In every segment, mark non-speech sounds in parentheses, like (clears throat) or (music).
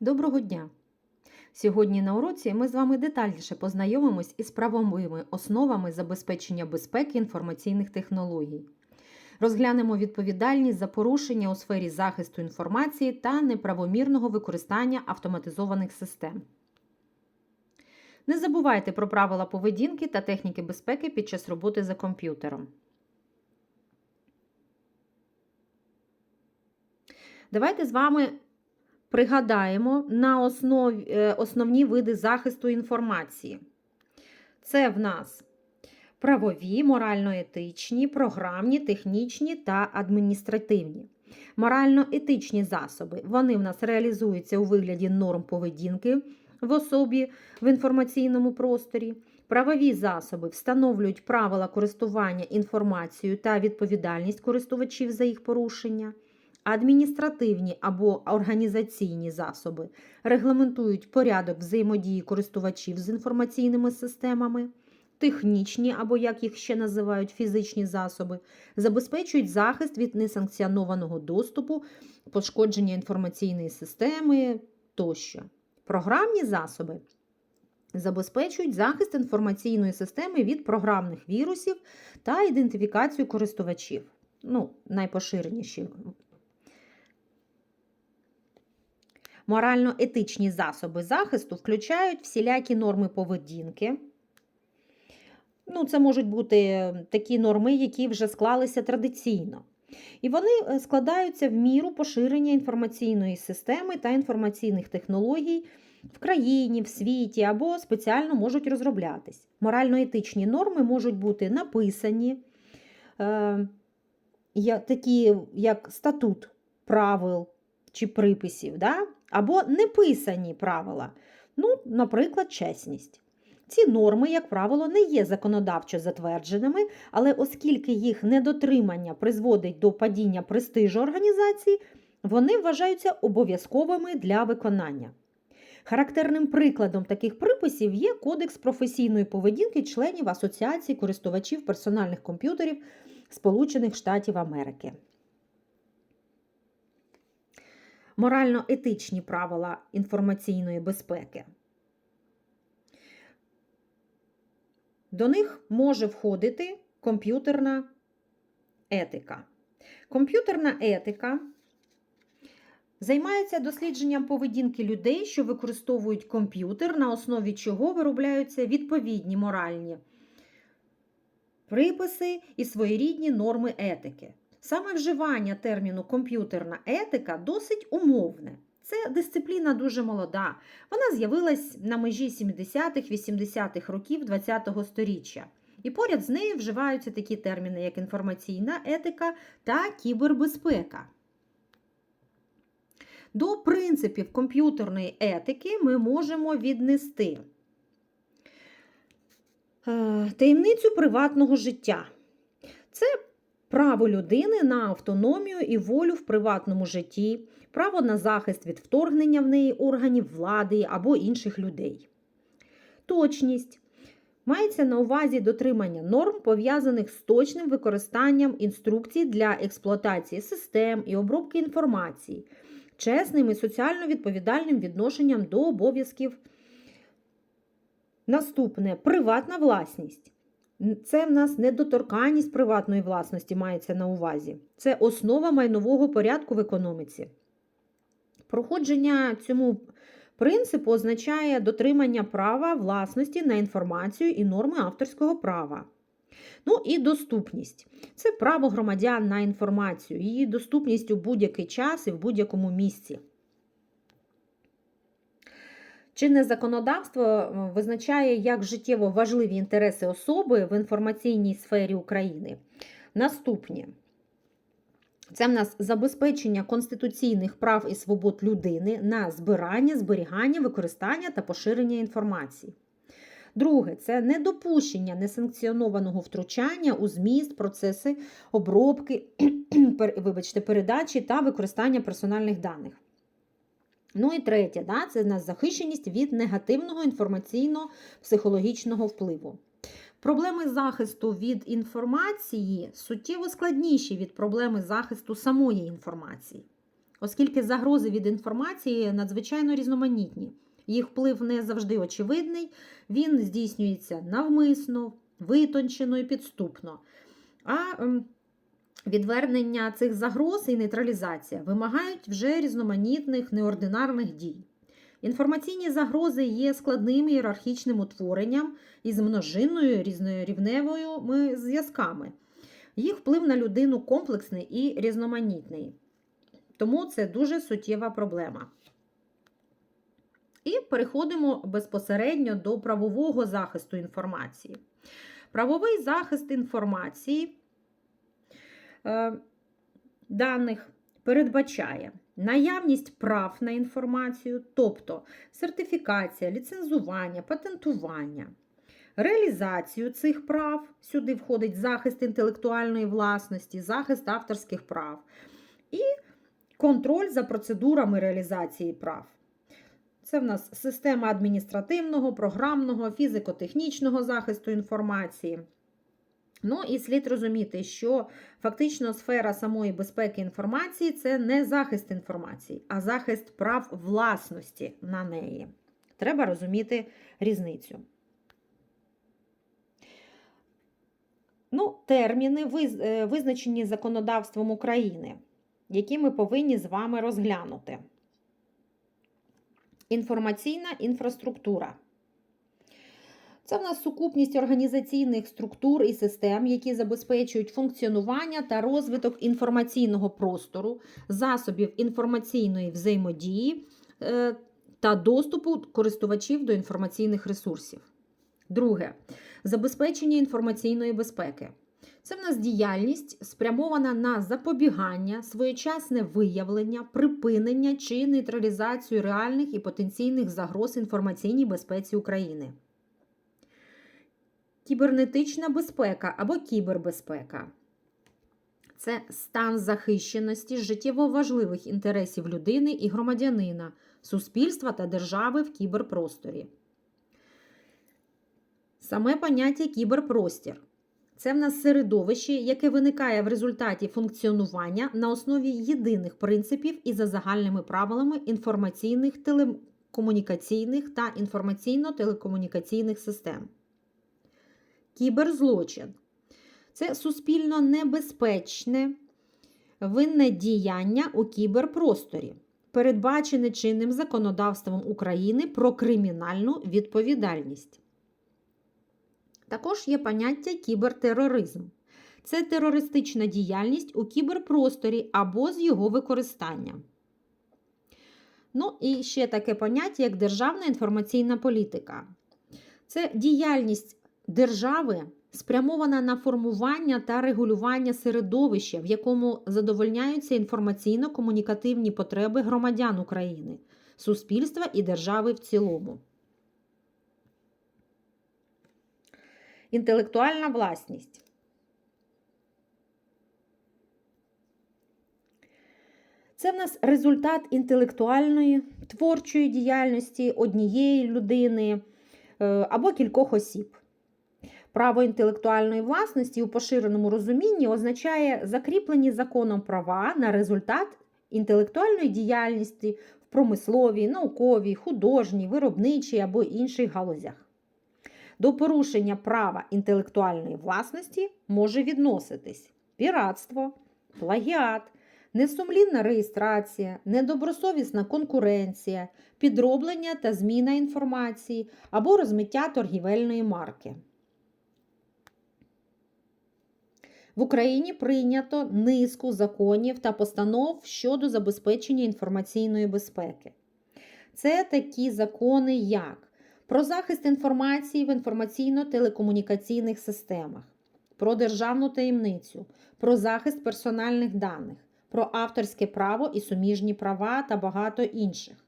Доброго дня! Сьогодні на уроці ми з вами детальніше познайомимось із правовими основами забезпечення безпеки інформаційних технологій. Розглянемо відповідальність за порушення у сфері захисту інформації та неправомірного використання автоматизованих систем. Не забувайте про правила поведінки та техніки безпеки під час роботи за комп'ютером. Давайте з вами пригадаємо на основі, е, основні види захисту інформації. Це в нас правові, морально-етичні, програмні, технічні та адміністративні. Морально-етичні засоби вони в нас реалізуються у вигляді норм поведінки в особі в інформаційному просторі. Правові засоби встановлюють правила користування інформацією та відповідальність користувачів за їх порушення. Адміністративні або організаційні засоби регламентують порядок взаємодії користувачів з інформаційними системами, технічні або, як їх ще називають, фізичні засоби, забезпечують захист від несанкціонованого доступу, пошкодження інформаційної системи тощо. Програмні засоби забезпечують захист інформаційної системи від програмних вірусів та ідентифікацію користувачів. Ну, найпоширеніші Морально-етичні засоби захисту включають всілякі норми поведінки. Ну, Це можуть бути такі норми, які вже склалися традиційно. І вони е, складаються в міру поширення інформаційної системи та інформаційних технологій в країні, в світі або спеціально можуть розроблятись. Морально-етичні норми можуть бути написані, е, такі як статут правил чи приписів. Да? Або неписані правила, ну, наприклад, чесність. Ці норми, як правило, не є законодавчо затвердженими, але оскільки їх недотримання призводить до падіння престижу організації, вони вважаються обов'язковими для виконання. Характерним прикладом таких приписів є Кодекс професійної поведінки членів Асоціації користувачів персональних комп'ютерів Сполучених Штатів Америки морально-етичні правила інформаційної безпеки. До них може входити комп'ютерна етика. Комп'ютерна етика займається дослідженням поведінки людей, що використовують комп'ютер, на основі чого виробляються відповідні моральні приписи і своєрідні норми етики. Саме вживання терміну комп'ютерна етика досить умовне. Це дисципліна дуже молода. Вона з'явилась на межі 70-х-80-х років ХХ століття. І поряд з нею вживаються такі терміни, як інформаційна етика та кібербезпека. До принципів комп'ютерної етики ми можемо віднести е, таємницю приватного життя. Це право людини на автономію і волю в приватному житті, право на захист від вторгнення в неї органів влади або інших людей. Точність. Мається на увазі дотримання норм, пов'язаних з точним використанням інструкцій для експлуатації систем і обробки інформації, чесним і соціально відповідальним відношенням до обов'язків. Наступне приватна власність. Це в нас недоторканність приватної власності мається на увазі. Це основа майнового порядку в економіці. Проходження цьому принципу означає дотримання права власності на інформацію і норми авторського права. Ну і доступність. Це право громадян на інформацію, її доступність у будь-який час і в будь-якому місці. Чинне законодавство е, визначає як життєво важливі інтереси особи в інформаційній сфері України. Наступні. Це в нас забезпечення конституційних прав і свобод людини на збирання, зберігання, використання та поширення інформації. Друге, це недопущення несанкціонованого втручання у зміст, процеси обробки, (clears throat) вибачте, передачі та використання персональних даних. Ну і третє, да, це в нас захищеність від негативного інформаційно-психологічного впливу. Проблеми захисту від інформації суттєво складніші від проблеми захисту самої інформації. оскільки загрози від інформації надзвичайно різноманітні. Їх вплив не завжди очевидний, він здійснюється навмисно, витончено і підступно. А ем, відвернення цих загроз і нейтралізація вимагають вже різноманітних неординарних дій. Інформаційні загрози є складним ієрархічним утворенням із множинною різнорівневою зв'язками. Їх вплив на людину комплексний і різноманітний. Тому це дуже суттєва проблема. І переходимо безпосередньо до правового захисту інформації. Правовий захист інформації даних передбачає наявність прав на інформацію, тобто сертифікація, ліцензування, патентування, реалізацію цих прав, сюди входить захист інтелектуальної власності, захист авторських прав і контроль за процедурами реалізації прав. Це в нас система адміністративного, програмного, фізико-технічного захисту інформації. Ну і слід розуміти, що фактично сфера самої безпеки інформації це не захист інформації, а захист прав власності на неї. Треба розуміти різницю. Ну, терміни визначені законодавством України, які ми повинні з вами розглянути. Інформаційна інфраструктура. Це в нас сукупність організаційних структур і систем, які забезпечують функціонування та розвиток інформаційного простору, засобів інформаційної взаємодії е, та доступу користувачів до інформаційних ресурсів. Друге забезпечення інформаційної безпеки. Це в нас діяльність спрямована на запобігання, своєчасне виявлення, припинення чи нейтралізацію реальних і потенційних загроз інформаційній безпеці України. Кібернетична безпека або кібербезпека. Це стан захищеності життєво важливих інтересів людини і громадянина, суспільства та держави в кіберпросторі. Саме поняття кіберпростір. Це в нас середовище, яке виникає в результаті функціонування на основі єдиних принципів і за загальними правилами інформаційних, телекомунікаційних та інформаційно-телекомунікаційних систем. Кіберзлочин це суспільно небезпечне винне діяння у кіберпросторі, передбачене чинним законодавством України про кримінальну відповідальність. Також є поняття кібертероризм. Це терористична діяльність у кіберпросторі або з його використанням. Ну, і ще таке поняття, як державна інформаційна політика. Це діяльність держави спрямована на формування та регулювання середовища, в якому задовольняються інформаційно-комунікативні потреби громадян України, суспільства і держави в цілому. Інтелектуальна власність. Це в нас результат інтелектуальної творчої діяльності однієї людини е, або кількох осіб. Право інтелектуальної власності у поширеному розумінні означає закріплені законом права на результат інтелектуальної діяльності в промисловій, науковій, художній, виробничій або інших галузях. До порушення права інтелектуальної власності може відноситись піратство, плагіат, несумлінна реєстрація, недобросовісна конкуренція, підроблення та зміна інформації або розмиття торгівельної марки. В Україні прийнято низку законів та постанов щодо забезпечення інформаційної безпеки. Це такі закони, як про захист інформації в інформаційно-телекомунікаційних системах, про державну таємницю, про захист персональних даних, про авторське право і суміжні права та багато інших.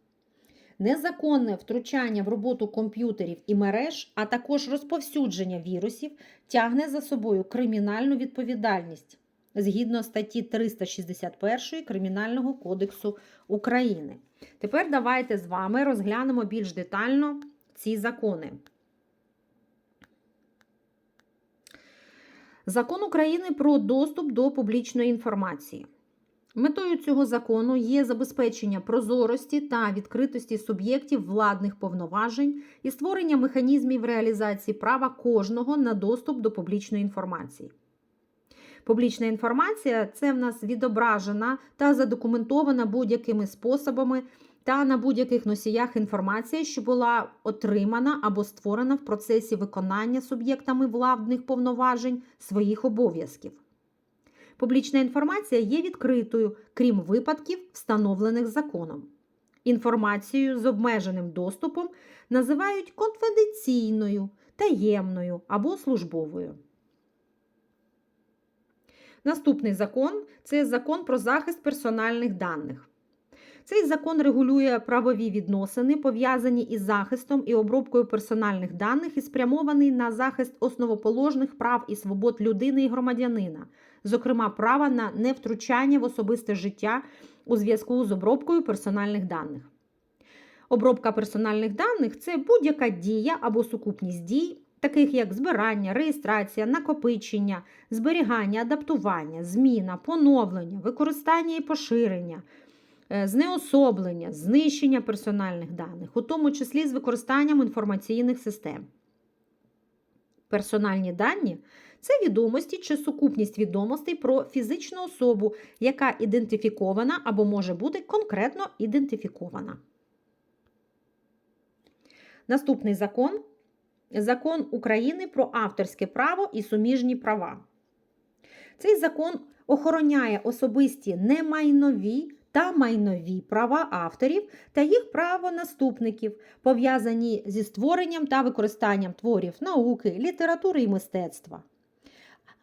Незаконне втручання в роботу комп'ютерів і мереж, а також розповсюдження вірусів тягне за собою кримінальну відповідальність згідно статті 361 Кримінального кодексу України. Тепер давайте з вами розглянемо більш детально ці закони. Закон України про доступ до публічної інформації. Метою цього закону є забезпечення прозорості та відкритості суб'єктів владних повноважень і створення механізмів реалізації права кожного на доступ до публічної інформації. Публічна інформація це в нас відображена та задокументована будь-якими способами та на будь-яких носіях інформація, що була отримана або створена в процесі виконання суб'єктами владних повноважень своїх обов'язків. Публічна інформація є відкритою, крім випадків, встановлених законом. Інформацією з обмеженим доступом називають конфіденційною, таємною або службовою. Наступний закон це закон про захист персональних даних. Цей закон регулює правові відносини, пов'язані із захистом і обробкою персональних даних і спрямований на захист основоположних прав і свобод людини і громадянина, зокрема права на невтручання в особисте життя у зв'язку з обробкою персональних даних. Обробка персональних даних це будь-яка дія або сукупність дій, таких як збирання, реєстрація, накопичення, зберігання, адаптування, зміна, поновлення, використання і поширення, е, знеособлення, знищення персональних даних, у тому числі з використанням інформаційних систем. Персональні дані це відомості чи сукупність відомостей про фізичну особу, яка ідентифікована або може бути конкретно ідентифікована. Наступний закон Закон України про авторське право і суміжні права. Цей закон охороняє особисті немайнові та майнові права авторів та їх правонаступників, пов'язані зі створенням та використанням творів науки, літератури і мистецтва,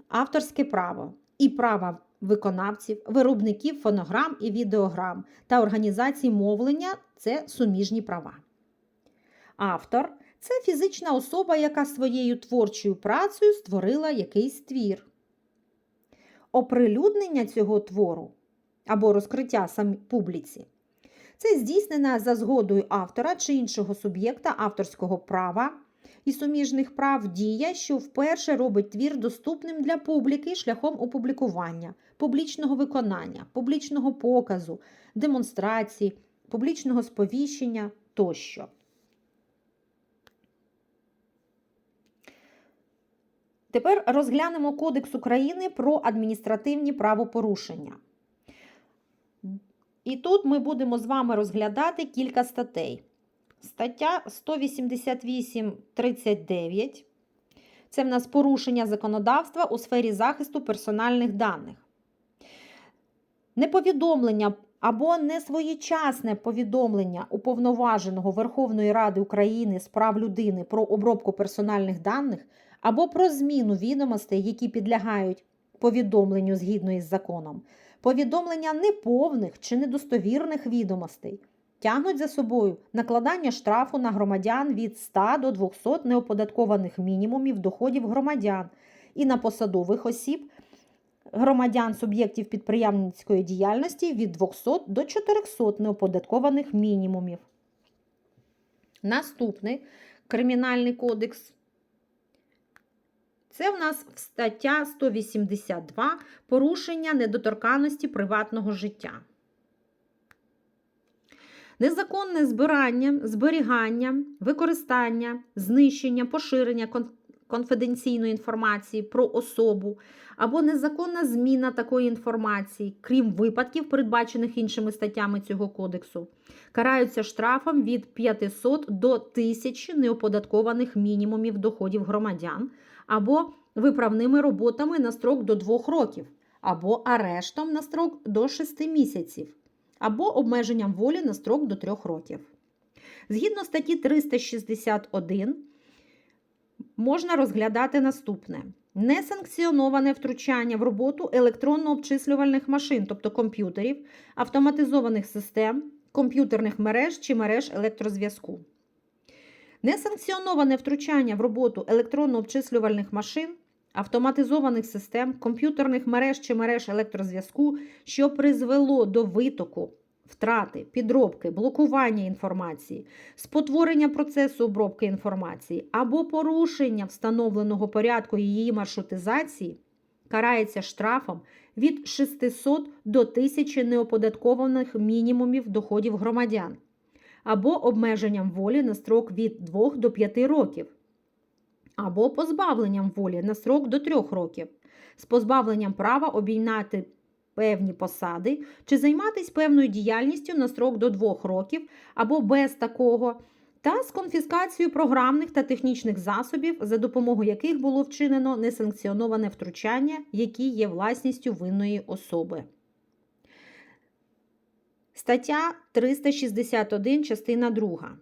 авторське право і права виконавців, виробників фонограм і відеограм та організацій мовлення це суміжні права. Автор це фізична особа, яка своєю творчою працею створила якийсь твір. Оприлюднення цього твору або розкриття публіці це здійснена за згодою автора чи іншого суб'єкта авторського права і суміжних прав дія, що вперше робить твір доступним для публіки шляхом опублікування, публічного виконання, публічного показу, демонстрації, публічного сповіщення тощо. Тепер розглянемо Кодекс України про адміністративні правопорушення. І тут ми будемо з вами розглядати кілька статей. Стаття 188.39 це в нас порушення законодавства у сфері захисту персональних даних. Неповідомлення або несвоєчасне повідомлення уповноваженого Верховної Ради України з прав людини про обробку персональних даних або про зміну відомостей, які підлягають повідомленню згідно із законом, повідомлення неповних чи недостовірних відомостей тягнуть за собою накладання штрафу на громадян від 100 до 200 неоподаткованих мінімумів доходів громадян і на посадових осіб. Громадян суб'єктів підприємницької діяльності від 200 до 400 неоподаткованих мінімумів. Наступний Кримінальний кодекс це в нас стаття 182 порушення недоторканності приватного життя. Незаконне збирання, зберігання, використання, знищення, поширення конфіденційної інформації про особу або незаконна зміна такої інформації, крім випадків, передбачених іншими статтями цього кодексу, караються штрафом від 500 до 1000 неоподаткованих мінімумів доходів громадян або виправними роботами на строк до 2 років, або арештом на строк до 6 місяців, або обмеженням волі на строк до 3 років. Згідно статті 361 можна розглядати наступне: несанкціоноване втручання в роботу електронно-обчислювальних машин, тобто комп'ютерів, автоматизованих систем, комп'ютерних мереж чи мереж електрозв'язку. Несанкціоноване втручання в роботу електронно-обчислювальних машин, автоматизованих систем, комп'ютерних мереж чи мереж електрозв'язку, що призвело до витоку, втрати, підробки, блокування інформації, спотворення процесу обробки інформації або порушення встановленого порядку її маршрутизації, карається штрафом від 600 до 1000 неоподаткованих мінімумів доходів громадян або обмеженням волі на строк від 2 до 5 років, або позбавленням волі на строк до 3 років, з позбавленням права обійняти певні посади чи займатися певною діяльністю на строк до 2 років, або без такого, та з конфіскацією програмних та технічних засобів, за допомогою яких було вчинено несанкціоноване втручання, які є власністю винної особи. Стаття 361, частина 2.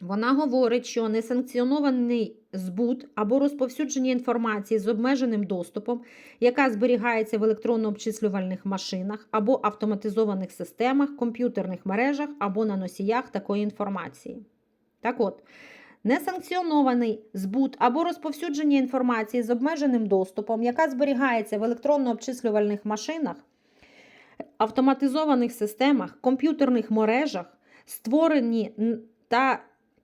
Вона говорить, що несанкціонований збут або розповсюдження інформації з обмеженим доступом, яка зберігається в електронно-обчислювальних машинах або автоматизованих системах, комп'ютерних мережах або на носіях такої інформації. Так от, несанкціонований збут або розповсюдження інформації з обмеженим доступом, яка зберігається в електронно-обчислювальних машинах, автоматизованих системах, комп'ютерних мережах, створені та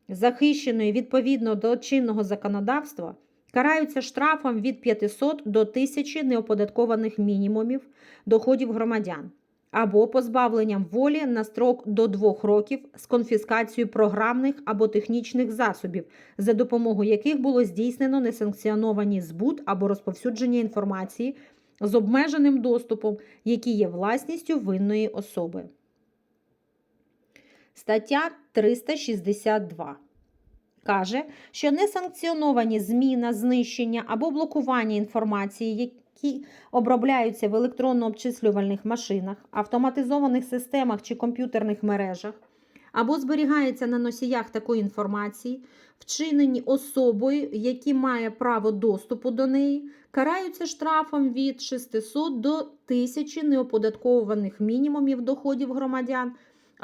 захищеної відповідно до чинного законодавства, караються штрафом від 500 до 1000 неоподаткованих мінімумів доходів громадян або позбавленням волі на строк до 2 років з конфіскацією програмних або технічних засобів, за допомогою яких було здійснено несанкціоновані збут або розповсюдження інформації з обмеженим доступом, які є власністю винної особи. Стаття 362 каже, що несанкціоновані зміна, знищення або блокування інформації, які обробляються в електронно-обчислювальних машинах, автоматизованих системах чи комп'ютерних мережах, або зберігаються на носіях такої інформації, вчинені особою, які має право доступу до неї, караються штрафом від 600 до 1000 неоподатковуваних мінімумів доходів громадян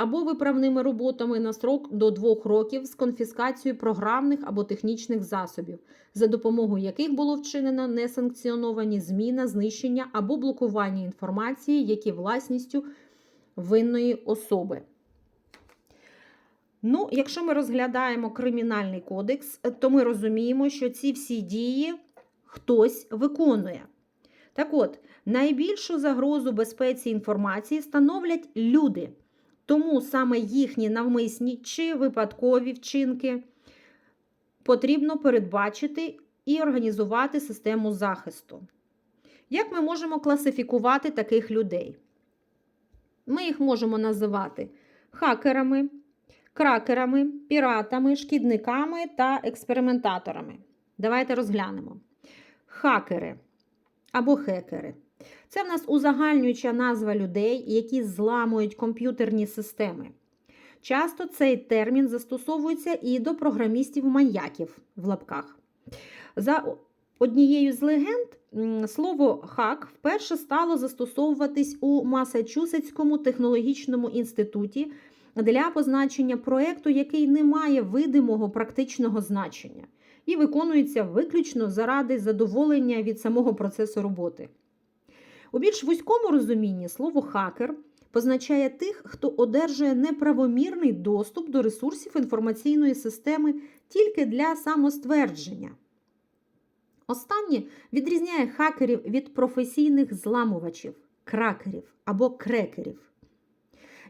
або виправними роботами на строк до 2 років з конфіскацією програмних або технічних засобів, за допомогою яких було вчинено несанкціоновані зміна, знищення або блокування інформації, які власністю винної особи. Ну, якщо ми розглядаємо кримінальний кодекс, то ми розуміємо, що ці всі дії хтось виконує. Так от, найбільшу загрозу безпеці інформації становлять люди. Тому саме їхні навмисні чи випадкові вчинки потрібно передбачити і організувати систему захисту. Як ми можемо класифікувати таких людей? Ми їх можемо називати хакерами, кракерами, піратами, шкідниками та експериментаторами. Давайте розглянемо. Хакери або хекери. Це в нас узагальнююча назва людей, які зламують комп'ютерні системи. Часто цей термін застосовується і до програмістів-маньяків в лапках. За однією з легенд, слово хак вперше стало застосовуватись у Масачусетському технологічному інституті для позначення проєкту, який не має видимого практичного значення, і виконується виключно заради задоволення від самого процесу роботи. У більш вузькому розумінні слово хакер позначає тих, хто одержує неправомірний доступ до ресурсів інформаційної системи тільки для самоствердження. Останнє відрізняє хакерів від професійних зламувачів, кракерів або крекерів,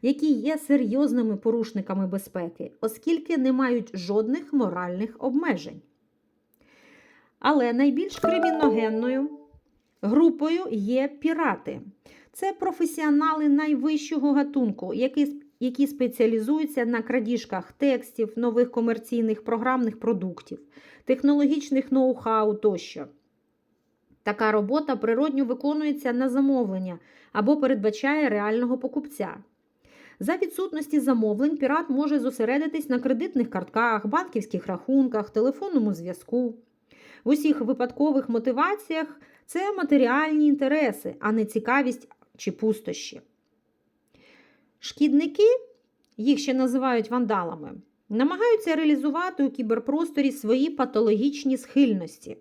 які є серйозними порушниками безпеки, оскільки не мають жодних моральних обмежень. Але найбільш криміногенною Групою є пірати. Це професіонали найвищого гатунку, які які спеціалізуються на крадіжках текстів, нових комерційних програмних продуктів, технологічних ноу-хау тощо. Така робота природньо виконується на замовлення або передбачає реального покупця. За відсутності замовлень, пірат може зосередитись на кредитних картках, банківських рахунках, телефонному зв'язку. В усіх випадкових мотиваціях це матеріальні інтереси, а не цікавість чи пустощі. Шкідники, їх ще називають вандалами, намагаються реалізувати у кіберпросторі свої патологічні схильності.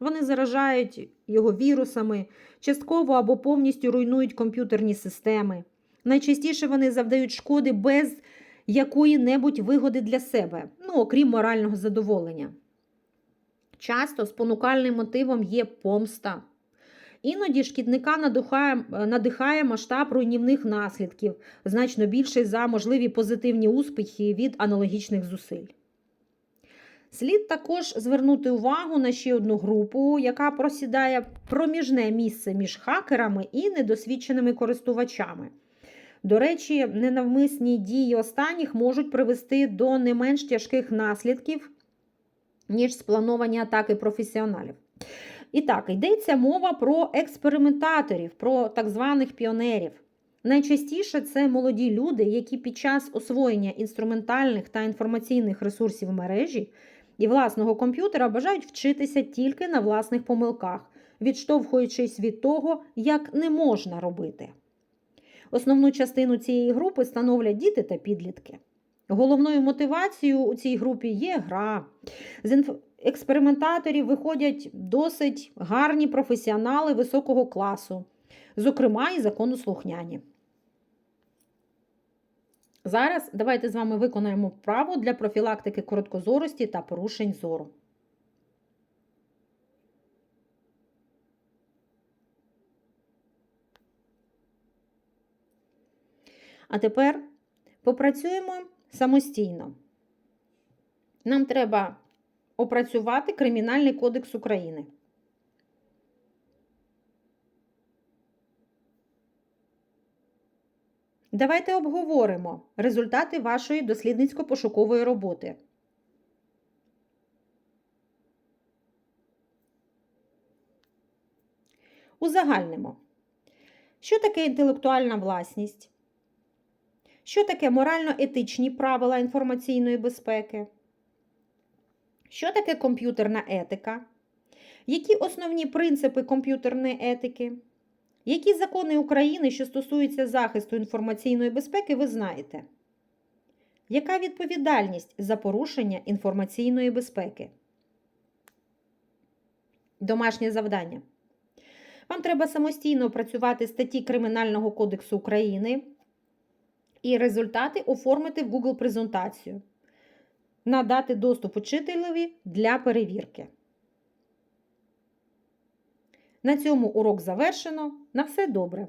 Вони заражають його вірусами, частково або повністю руйнують комп'ютерні системи. Найчастіше вони завдають шкоди без якої-небудь вигоди для себе, ну, окрім морального задоволення. Часто спонукальним мотивом є помста. Іноді шкідника надихає, надихає масштаб руйнівних наслідків, значно більший за можливі позитивні успіхи від аналогічних зусиль. Слід також звернути увагу на ще одну групу, яка просідає проміжне місце між хакерами і недосвідченими користувачами. До речі, ненавмисні дії останніх можуть привести до не менш тяжких наслідків, ніж сплановані атаки професіоналів. І так, йдеться мова про експериментаторів, про так званих піонерів. Найчастіше це молоді люди, які під час освоєння інструментальних та інформаційних ресурсів мережі і власного комп'ютера бажають вчитися тільки на власних помилках, відштовхуючись від того, як не можна робити. Основну частину цієї групи становлять діти та підлітки. Головною мотивацією у цій групі є гра. З інф... експериментаторів виходять досить гарні професіонали високого класу, зокрема і законослухняні. Зараз давайте з вами виконаємо вправу для профілактики короткозорості та порушень зору. А тепер попрацюємо самостійно. Нам треба опрацювати Кримінальний кодекс України. Давайте обговоримо результати вашої дослідницько-пошукової роботи. Узагальнимо. Що таке інтелектуальна власність? Що таке морально-етичні правила інформаційної безпеки? Що таке комп'ютерна етика? Які основні принципи комп'ютерної етики? Які закони України, що стосуються захисту інформаційної безпеки, ви знаєте? Яка відповідальність за порушення інформаційної безпеки? Домашнє завдання. Вам треба самостійно опрацювати статті Кримінального кодексу України і результати оформити в Google презентацію, надати доступ учителеві для перевірки. На цьому урок завершено. На все добре!